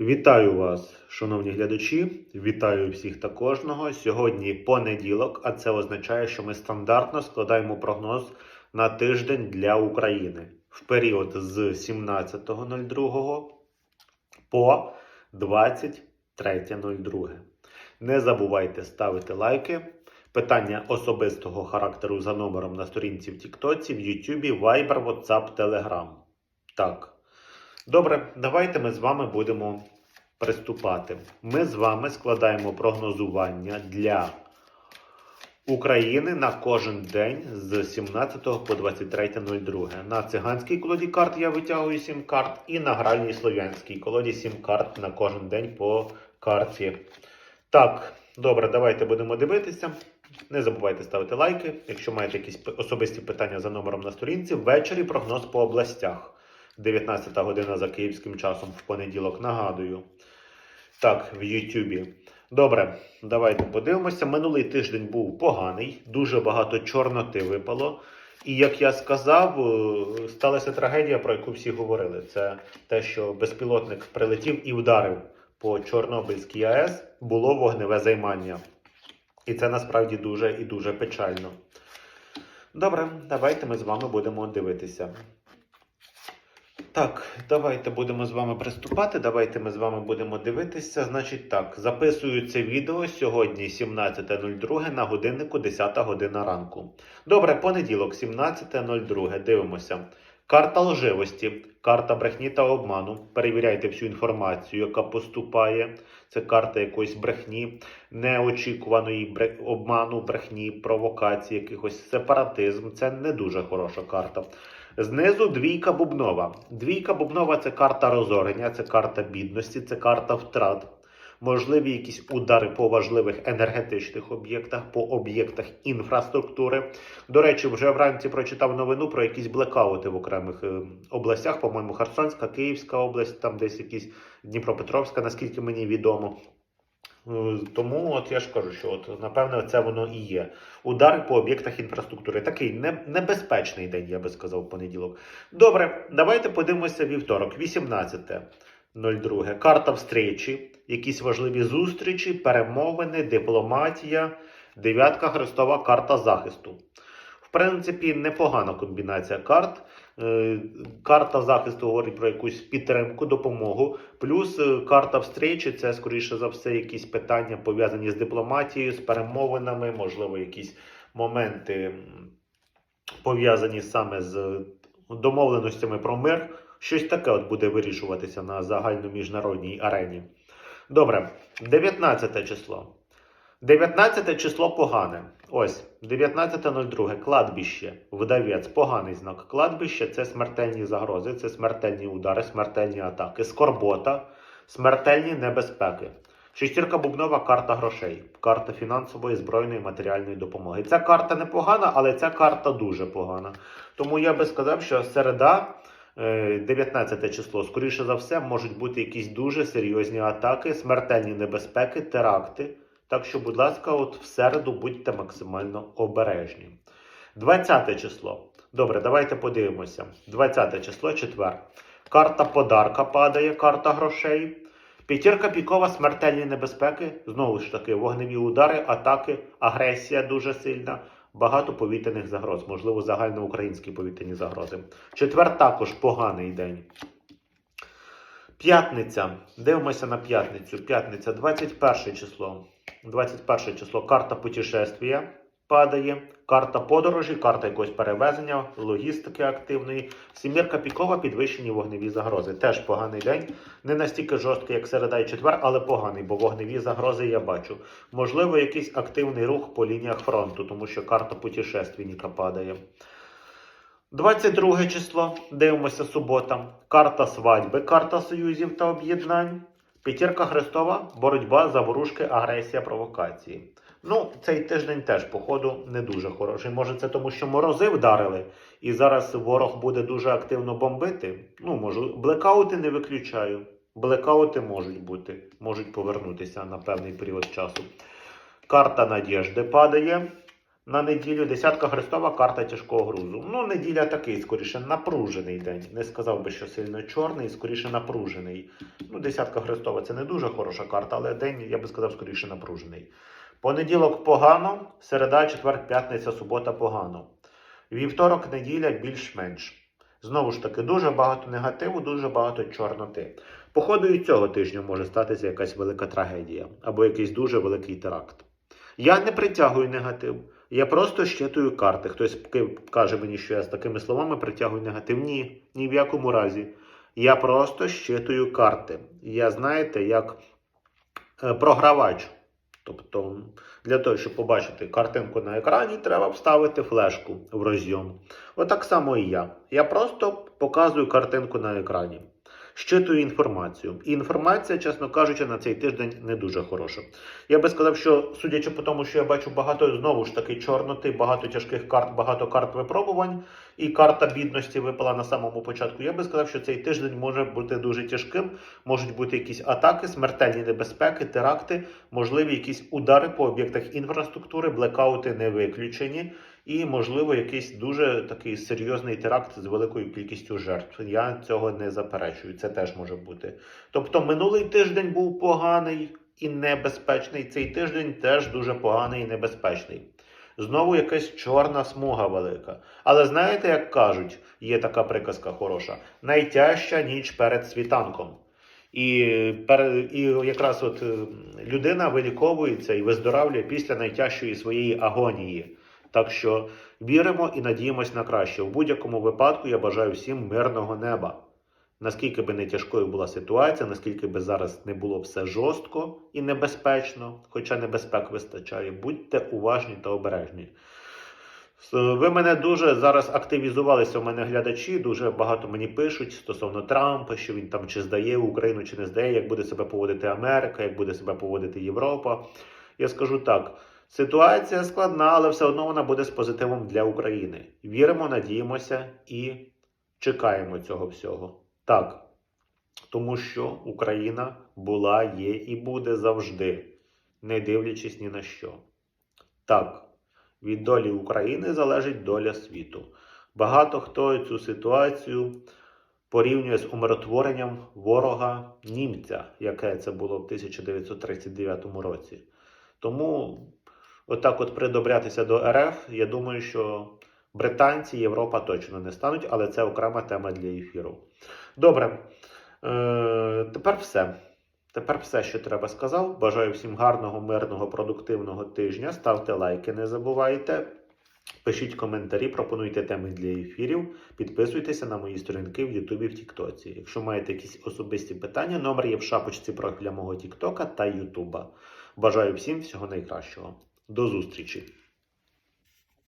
Вітаю вас, шановні глядачі. Вітаю всіх та кожного. Сьогодні понеділок, а це означає, що ми стандартно складаємо прогноз на тиждень для України в період з 17.02 по 23.02. Не забувайте ставити лайки. Питання особистого характеру за номером на сторінці в Тіктоці, в Ютубі, Viber, WhatsApp, Telegram. Так. Добре, давайте ми з вами будемо приступати. Ми з вами складаємо прогнозування для України на кожен день з 17 по 23.02. На циганській колоді карт я витягую 7 карт, і на гральній слов'янській колоді 7 карт на кожен день по карті. Так, добре, давайте будемо дивитися. Не забувайте ставити лайки. Якщо маєте якісь особисті питання за номером на сторінці, ввечері прогноз по областях. 19 година за київським часом в понеділок. Нагадую. Так, в Ютубі. Добре, давайте подивимося. Минулий тиждень був поганий, дуже багато чорноти випало. І як я сказав, е, сталася трагедія, про яку всі говорили. Це те, що безпілотник прилетів і вдарив по Чорнобильській АЕС, було вогневе займання. І це насправді дуже і дуже печально. Добре, давайте ми з вами будемо дивитися. Так, давайте будемо з вами приступати. Давайте ми з вами будемо дивитися. Значить так, записую це відео сьогодні 17.02 на годиннику 10 година ранку. Добре, понеділок, 17.02. Дивимося. Карта лживості, карта брехні та обману. Перевіряйте всю інформацію, яка поступає. Це карта якоїсь брехні, неочікуваної бре- обману, брехні, провокації, якихось сепаратизм. Це не дуже хороша карта. Знизу двійка бубнова. Двійка бубнова це карта розорення, це карта бідності, це карта втрат. Можливі якісь удари по важливих енергетичних об'єктах, по об'єктах інфраструктури. До речі, вже вранці прочитав новину про якісь блекаути в окремих е, областях, по-моєму, Херсонська, Київська область, там десь якісь Дніпропетровська, наскільки мені відомо. Е, Тому от я ж кажу, що от напевне це воно і є. Удари по об'єктах інфраструктури. Такий не, небезпечний день, я би сказав, понеділок. Добре, давайте подивимося вівторок, 18.02. Карта встречі, якісь важливі зустрічі, перемовини, дипломатія, дев'ятка хрестова карта захисту. В принципі, непогана комбінація карт. Е, Карта захисту говорить про якусь підтримку, допомогу. Плюс е, карта встречі це, скоріше за все, якісь питання пов'язані з дипломатією, з перемовинами, можливо, якісь моменти пов'язані саме з домовленостями про мир. Щось таке от буде вирішуватися на загальноміжнародній арені. Добре, 19 число. 19 число погане. Ось, 19.02. Кладбище. Вдавець. Поганий знак. Кладбище це смертельні загрози, це смертельні удари, смертельні атаки, скорбота, смертельні небезпеки. Шестірка бубнова карта грошей, карта фінансової, збройної, матеріальної допомоги. Ця карта непогана, але ця карта дуже погана. Тому я би сказав, що середа, 19 число, скоріше за все, можуть бути якісь дуже серйозні атаки, смертельні небезпеки, теракти. Так що, будь ласка, от в середу будьте максимально обережні. 20 число. Добре, давайте подивимося. 20 число, четвер. Карта подарка падає, карта грошей. П'ятірка пікова, смертельні небезпеки. Знову ж таки, вогневі удари, атаки, агресія дуже сильна. Багато повітряних загроз, можливо, загальноукраїнські повітряні загрози. Четвер також поганий день. П'ятниця. Дивимося на п'ятницю. П'ятниця, 21 число. 21 число. Карта путешествия падає. Карта подорожі, карта якогось перевезення, логістики активної. Сімірка пікова, підвищені вогневі загрози. Теж поганий день. Не настільки жорсткий, як середа і четвер, але поганий, бо вогневі загрози я бачу. Можливо, якийсь активний рух по лініях фронту, тому що карта путешественника падає. 22 число. Дивимося субота. Карта свадьби, карта союзів та об'єднань. П'ятірка Христова, боротьба, заворушки, агресія, провокації. Ну, цей тиждень теж, походу, не дуже хороший. Може, це тому, що морози вдарили, і зараз ворог буде дуже активно бомбити. Ну, можу, блекаути не виключаю. Блекаути можуть бути, можуть повернутися на певний період часу. Карта надіжди падає. На неділю десятка Христова карта тяжкого грузу. Ну, неділя такий, скоріше, напружений день. Не сказав би, що сильно чорний, скоріше напружений. Ну, десятка Христова це не дуже хороша карта, але день, я би сказав, скоріше напружений. Понеділок погано, середа, четвер, п'ятниця, субота погано. Вівторок, неділя більш-менш. Знову ж таки, дуже багато негативу, дуже багато чорноти. По ходу і цього тижня може статися якась велика трагедія або якийсь дуже великий теракт. Я не притягую негатив. Я просто щитую карти. Хтось каже мені, що я з такими словами притягую негатив. Ні, ні в якому разі. Я просто щитую карти. Я, знаєте, як е, програвач. Тобто, для того, щоб побачити картинку на екрані, треба вставити флешку в розйом. Отак само і я. Я просто показую картинку на екрані. Щитую інформацію. І інформація, чесно кажучи, на цей тиждень не дуже хороша. Я би сказав, що судячи по тому, що я бачу багато знову ж таки чорноти, багато тяжких карт, багато карт випробувань, і карта бідності випала на самому початку. Я би сказав, що цей тиждень може бути дуже тяжким. Можуть бути якісь атаки, смертельні небезпеки, теракти, можливі якісь удари по об'єктах інфраструктури, блекаути не виключені, і можливо якийсь дуже такий серйозний теракт з великою кількістю жертв. Я цього не заперечую. Це теж може бути. Тобто, минулий тиждень був поганий і небезпечний. Цей тиждень теж дуже поганий і небезпечний. Знову якась чорна смуга велика. Але знаєте, як кажуть, є така приказка хороша: найтяжча ніч перед світанком. І, і якраз от людина виліковується і виздоравлює після найтяжчої своєї агонії. Так що віримо і надіємось на краще. В будь-якому випадку я бажаю всім мирного неба. Наскільки би не тяжкою була ситуація, наскільки би зараз не було все жорстко і небезпечно, хоча небезпек вистачає, будьте уважні та обережні. Ви мене дуже зараз активізувалися. У мене глядачі дуже багато мені пишуть стосовно Трампа, що він там чи здає Україну, чи не здає, як буде себе поводити Америка, як буде себе поводити Європа. Я скажу так: ситуація складна, але все одно вона буде з позитивом для України. Віримо, надіємося і чекаємо цього всього. Так. Тому що Україна була, є і буде завжди, не дивлячись ні на що. Так, від долі України залежить доля світу. Багато хто цю ситуацію порівнює з умиротворенням ворога німця, яке це було в 1939 році. Тому, отак, от придобрятися до РФ, я думаю, що британці, Європа точно не стануть, але це окрема тема для ефіру. Добре, е, тепер все. Тепер все, що треба сказав. Бажаю всім гарного, мирного, продуктивного тижня. Ставте лайки, не забувайте. Пишіть коментарі, пропонуйте теми для ефірів. Підписуйтеся на мої сторінки в Ютубі в Тіктоці. Якщо маєте якісь особисті питання, номер є в шапочці профіля мого Тіктока та Ютуба. Бажаю всім всього найкращого. До зустрічі!